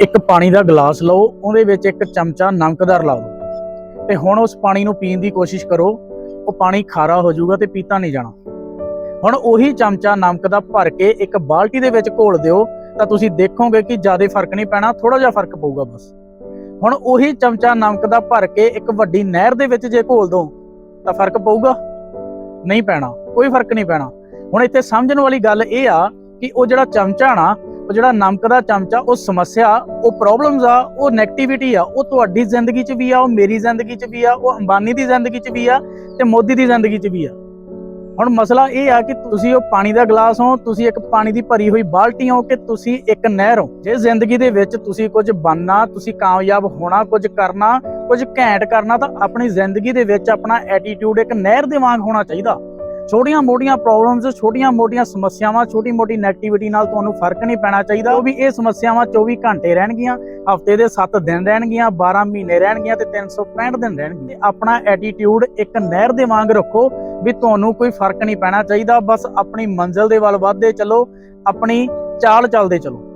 ਇੱਕ ਪਾਣੀ ਦਾ ਗਲਾਸ ਲਓ, ਉਹਦੇ ਵਿੱਚ ਇੱਕ ਚਮਚਾ ਨਮਕਦਾਰ ਲਾ ਦਿਓ। ਤੇ ਹੁਣ ਉਸ ਪਾਣੀ ਨੂੰ ਪੀਣ ਦੀ ਕੋਸ਼ਿਸ਼ ਕਰੋ, ਉਹ ਪਾਣੀ ਖਾਰਾ ਹੋ ਜਾਊਗਾ ਤੇ ਪੀਤਾ ਨਹੀਂ ਜਾਣਾ। ਹੁਣ ਉਹੀ ਚਮਚਾ ਨਮਕ ਦਾ ਭਰ ਕੇ ਇੱਕ ਬਾਲਟੀ ਦੇ ਵਿੱਚ ਘੋਲ ਦਿਓ, ਤਾਂ ਤੁਸੀਂ ਦੇਖੋਗੇ ਕਿ ਜ਼ਿਆਦਾ ਫ਼ਰਕ ਨਹੀਂ ਪੈਣਾ ਥੋੜਾ ਜਿਹਾ ਫ਼ਰਕ ਪਊਗਾ ਬਸ। ਹੁਣ ਉਹੀ ਚਮਚਾ ਨਮਕ ਦਾ ਭਰ ਕੇ ਇੱਕ ਵੱਡੀ ਨਹਿਰ ਦੇ ਵਿੱਚ ਜੇ ਘੋਲ ਦੋ, ਤਾਂ ਫ਼ਰਕ ਪਊਗਾ? ਨਹੀਂ ਪੈਣਾ, ਕੋਈ ਫ਼ਰਕ ਨਹੀਂ ਪੈਣਾ। ਹੁਣ ਇੱਥੇ ਸਮਝਣ ਵਾਲੀ ਗੱਲ ਇਹ ਆ ਕਿ ਉਹ ਜਿਹੜਾ ਚਮਚਾ ਨਾ ਉਹ ਜਿਹੜਾ ਨਮਕ ਦਾ ਚਮਚਾ, ਉਹ ਸਮੱਸਿਆ, ਉਹ ਪ੍ਰੋਬਲਮਸ ਆ, ਉਹ 네ਗੇਟਿਵਿਟੀ ਆ, ਉਹ ਤੁਹਾਡੀ ਜ਼ਿੰਦਗੀ 'ਚ ਵੀ ਆ, ਉਹ ਮੇਰੀ ਜ਼ਿੰਦਗੀ 'ਚ ਵੀ ਆ, ਉਹ ਅੰਬਾਨੀ ਦੀ ਜ਼ਿੰਦਗੀ 'ਚ ਵੀ ਆ ਤੇ ਮੋਦੀ ਦੀ ਜ਼ਿੰਦਗੀ 'ਚ ਵੀ ਆ। ਹੁਣ ਮਸਲਾ ਇਹ ਆ ਕਿ ਤੁਸੀਂ ਉਹ ਪਾਣੀ ਦਾ ਗਲਾਸ ਹੋ, ਤੁਸੀਂ ਇੱਕ ਪਾਣੀ ਦੀ ਭਰੀ ਹੋਈ ਬਾਲਟੀ ਹੋ ਕਿ ਤੁਸੀਂ ਇੱਕ ਨਹਿਰ ਹੋ। ਜੇ ਜ਼ਿੰਦਗੀ ਦੇ ਵਿੱਚ ਤੁਸੀਂ ਕੁਝ ਬਣਨਾ, ਤੁਸੀਂ ਕਾਮਯਾਬ ਹੋਣਾ, ਕੁਝ ਕਰਨਾ, ਕੁਝ ਘੈਂਟ ਕਰਨਾ, ਤਾਂ ਆਪਣੀ ਜ਼ਿੰਦਗੀ ਦੇ ਵਿੱਚ ਆਪਣਾ ਐਟੀਟਿਊਡ ਇੱਕ ਨਹਿਰ ਦੇ ਵਾਂਗ ਹੋਣਾ ਚਾਹੀਦਾ। ਛੋਟੀਆਂ ਮੋਟੀਆਂ ਪ੍ਰੋਬਲਮਸ ਛੋਟੀਆਂ ਮੋਟੀਆਂ ਸਮੱਸਿਆਵਾਂ, ਛੋਟੀ ਮੋਟੀ 네ਗੇਟਿਵਿਟੀ ਨਾਲ ਤੁਹਾਨੂੰ ਫ਼ਰਕ ਨਹੀਂ ਪੈਣਾ ਚਾਹੀਦਾ। ਉਹ ਵੀ ਇਹ ਸਮੱਸਿਆਵਾਂ 24 ਘੰਟੇ ਰਹਿਣਗੀਆਂ, ਹਫ਼ਤੇ ਦੇ 7 ਦਿਨ ਰਹਿਣਗੀਆਂ 12 ਮਹੀਨੇ ਰਹਿਣਗੀਆਂ ਤੇ 365 ਦਿਨ ਰਹਿਣਗੇ। ਆਪਣਾ ਐਟੀਟਿਊਡ ਇੱਕ ਨਹਿਰ ਦੇ ਵਾਂਗ ਰੱਖੋ ਵੀ ਤੁਹਾਨੂੰ ਕੋਈ ਫ਼ਰਕ ਨਹੀਂ ਪੈਣਾ ਚਾਹੀਦਾ। ਬਸ ਆਪਣੀ ਮੰਜ਼ਿਲ ਦੇ ਵੱਲ ਵਧਦੇ ਚੱਲੋ, ਆਪਣੀ ਚਾਲ ਚੱਲਦੇ ਚੱਲੋ।